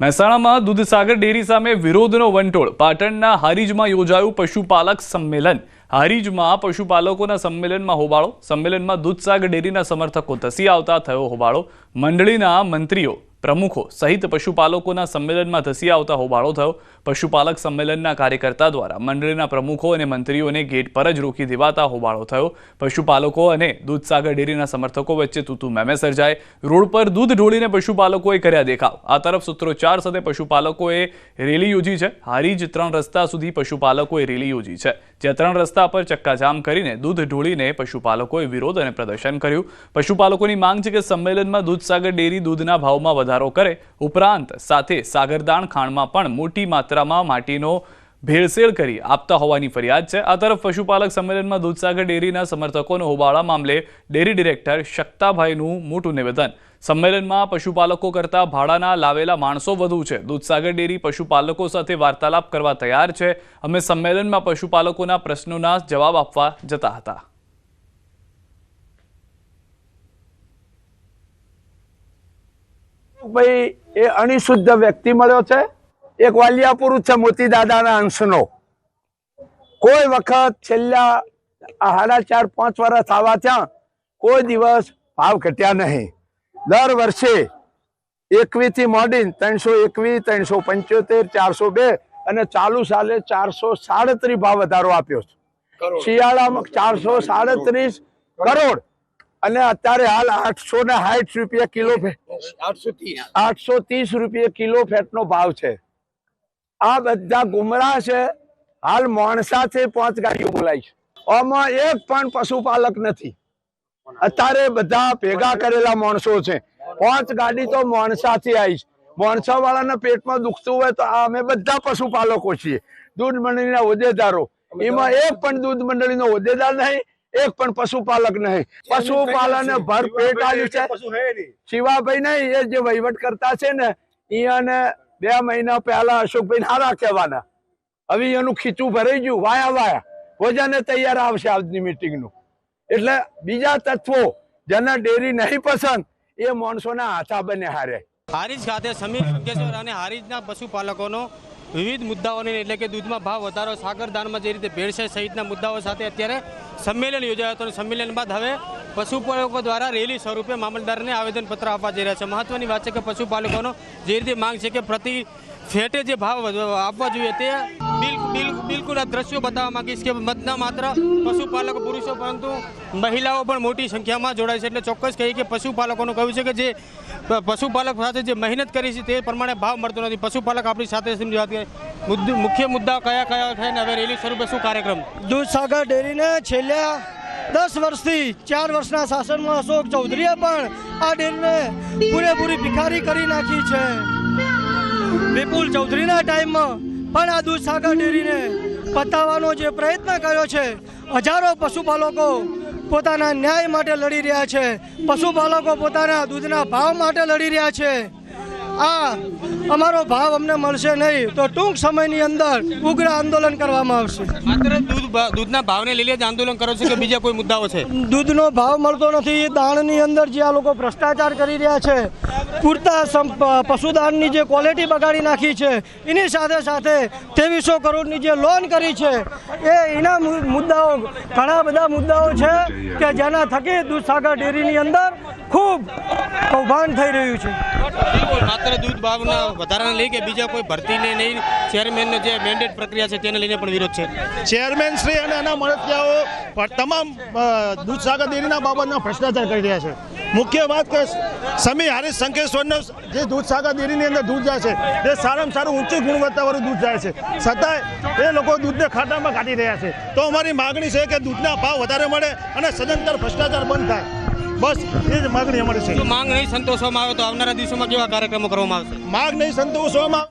મહેસાણામાં દૂધસાગર ડેરી સામે વિરોધનો વંટોળ. પાટણના હારીજમાં યોજાયું પશુપાલક સંમેલન. હારીજમાં પશુપાલકોના સંમેલનમાં હોબાળો. સંમેલનમાં દૂધસાગર ડેરીના સમર્થકો ધસી આવતા થયો હોબાળો. મંડળીના મંત્રીઓ પ્રમુખો સહિત પશુપાલકોના સંમેલનમાં ધસી આવતા હોબાળો થયો. પશુપાલક સંમેલનના કાર્યકર્તા દ્વારા મંડળીના પ્રમુખો અને મંત્રીઓને ગેટ પર જ રોકી દેવાતા હોબાળો થયો. પશુપાલકો અને દૂધસાગર ડેરીના સમર્થકો વચ્ચે તૂતુ મેમે સર્જાય. રોડ પર દૂધ ઢોળીને પશુપાલકોએ કર્યા દેખાવ. આ તરફ સૂત્રોચ્ચાર સાથે પશુપાલકોએ રેલી યોજી છે. હારીજ ત્રણ રસ્તા સુધી પશુપાલકોએ રેલી યોજી છે. જ્યાં ત્રણ રસ્તા પર ચક્કાજામ કરીને દૂધ ઢોળીને પશુપાલકોએ વિરોધ અને પ્રદર્શન કર્યું. પશુપાલકોની માંગ છે કે સંમેલનમાં દૂધસાગર ડેરી દૂધના ભાવમાં વધારો કરે, ઉપરાંત સાથે સાગરદાણ ખાણમાં પણ મોટી માત્રામાં માટીનો ભેળસેળ કરી આપતા હોવાની ફરિયાદ છે. આ તરફ પશુપાલક સંમેલનમાં દૂધસાગર ડેરીના સમર્થકોનો હોબાળા મામલે ડેરી ડિરેક્ટર શક્તાભાઈનું મોટું નિવેદન. સંમેલનમાં પશુપાલકો કરતાં ભાડાના લાવેલા માણસો વધુ છે. દૂધસાગર ડેરી પશુપાલકો સાથે વાર્તાલાપ કરવા તૈયાર છે. અમે સંમેલનમાં પશુપાલકોના પ્રશ્નોના જવાબ આપવા જતા હતા. ભાઈ એ અણિશુદ્ધ વ્યક્તિ મળ્યો છે. એક વાલિયા પુરુષ છે મોતી દાદાના અંશનો. કોઈ વખત છેલ્લા સાડા ચાર પાંચ વર્ષ આવા ત્યાં કોઈ દિવસ ભાવ ઘટ્યા નહીં. દર વર્ષે એકવી થી મોડી ત્રણસો એકવીસ ત્રણસો પંચોતેર ચારસો બે અને ચાલુ સાલે ચારસો સાડત્રીસ ભાવ વધારો આપ્યો છે. શિયાળામાં ચારસો સાડત્રીસ કરોડ. અને અત્યારે હાલ આઠસો ને સાઠ રૂપિયા કિલો ફે- આઠસો ત્રીસ રૂપિયા કિલો ફેટનો ભાવ છે. આ બધા ગુમરાહ છે. હાલ મોણસા છે પાંચ ગાડીઓ બોલાય છે. આમાં એક પણ પશુપાલક નથી. અત્યારે બધા ભેગા કરેલા માણસો છે. પાંચ ગાડી તો માણસાથી આવી છે. મોણસા વાળાના પેટમાં દુખતું હોય તો અમે બધા પશુપાલકો છીએ. દૂધ મંડળીના હોદ્દેદારો એમાં એક પણ દૂધ મંડળીનો હોદ્દેદાર નહીં. એક પણ પશુપાલક નહીં. પશુપાલન ભર પેટ આવ્યું છે. શિવાભાઈ નહીં. એ જે વહીવટ કરતા છે ને એને બે મહિના પહેલા અશોકભાઈ હારા કહેવાના. હવે એનું ખીચું ભરાઈ ગયું. વાયા વાયા. ભોજને તૈયાર આવશે આજની મીટિંગનું એટલે બીજા તત્વો જેને ડેરી નહીં પસંદ એ માણસોના હાથા બને હારે. હારીજ ખાતે સમીર અંકેશ્વર અને હારીજના પશુપાલકોનો વિવિધ મુદ્દાઓને એટલે કે દૂધમાં ભાવ વધારો સાગરદાનમાં જે રીતે ભેળસેળ સહિતના મુદ્દાઓ સાથે અત્યારે સંમેલન યોજાયો હતો સંમેલન બાદ હવે પશુપાલકો દ્વારા રેલી સ્વરૂપે મામલતદારને આવેદનપત્ર આપવા જઈ રહ્યા છે. મહત્વની વાત છે કે પશુપાલકોનો જે રીતે માંગ છે કે પ્રતિ ફેટે જે ભાવ આપવા જોઈએ તે બિલકુલ આ દ્રશ્યો બતાવવા માંગીશ કે મતના માત્ર પશુપાલક પુરુષો, પરંતુ મહિલાઓ પણ મોટી સંખ્યામાં જોડાય છે. એટલે ચોક્કસ કહીએ કે પશુપાલકોનું કહ્યું છે કે જે પશુપાલક સાથે જે મહેનત કરી છે તે પ્રમાણે ભાવ મળતો નથી. પશુપાલક આપણી સાથે મુખ્ય મુદ્દા કયા કયા છે ને હવે રેલી સ્વરૂપે શું કાર્યક્રમ? દૂધસાગર ડેરીને છેલ્લા દસ વર્ષથી ચાર વર્ષના શાસનમાં અશોક ચૌધરીએ પણ આ ડેરીને પૂરેપૂરી ભિખારી કરી નાખી છે. વિપુલ ચૌધરીના ટાઈમમાં પણ આ દૂધસાગર ડેરીને પતાવવાનો જે પ્રયત્ન કર્યો છે, હજારો પશુપાલકો પોતાના ન્યાય માટે લડી રહ્યા છે. પશુપાલકો પોતાના દૂધના ભાવ માટે લડી રહ્યા છે. આ અમારો ભાવ અમને મળશે નહીં. તો ટૂંક સમયની અંદર ઉગ્ર આંદોલન કરવામાં આવશે. માત્ર દૂધ દૂધના ભાવને લઈને જ આંદોલન કરો છો કે બીજા કોઈ મુદ્દાઓ છે? દૂધનો ભાવ મળતો નથી. દાણની અંદર જે આ લોકો ભ્રષ્ટાચાર કરી રહ્યા છે પૂરતા પશુદાનની જે ક્વોલિટી બગાડી નાખી છે એની સાથે સાથે ત્રેવીસો કરોડની જે લોન કરી છે એ એના મુદ્દાઓ ઘણા બધા મુદ્દાઓ છે કે જેના થકી દૂધસાગર ડેરીની અંદર ખૂબ કૌભાંડ થઈ રહ્યું છે. માત્ર દૂધ ભાવના વધારાને લઈ કે બીજા કોઈ ભરતીને નહીં. ચેરમેનનો જે મેન્ડેટ પ્રક્રિયા છે તેને લઈને પણ વિરોધ છે. ચેરમેન શ્રી અને એના મળતિયાઓ પણ તમામ દૂધસાગર ડેરીના બાબતનો ભ્રષ્ટાચાર કરી રહ્યા છે. મુખ્ય વાત કે સમી હારીસ સંકેશ્વરનો જે દૂધસાગર ડેરીની અંદર દૂધ જાય છે તે સારામાં સારું ઊંચી ગુણવત્તાવાળું દૂધ જાય છે. છતાંય એ લોકો દૂધને ખાટામાં કાઢી રહ્યા છે. તો અમારી માગણી છે કે દૂધના ભાવ વધારે મળે અને સદંતર ભ્રષ્ટાચાર બંધ થાય. બસ એ જ માગણી અમારી જો છે માંગ નહીં સંતોષવામાં આવે તો આવનારા દિવસોમાં કેવા કાર્યક્રમો કરવામાં આવશે? માંગ નહીં સંતોષવામાં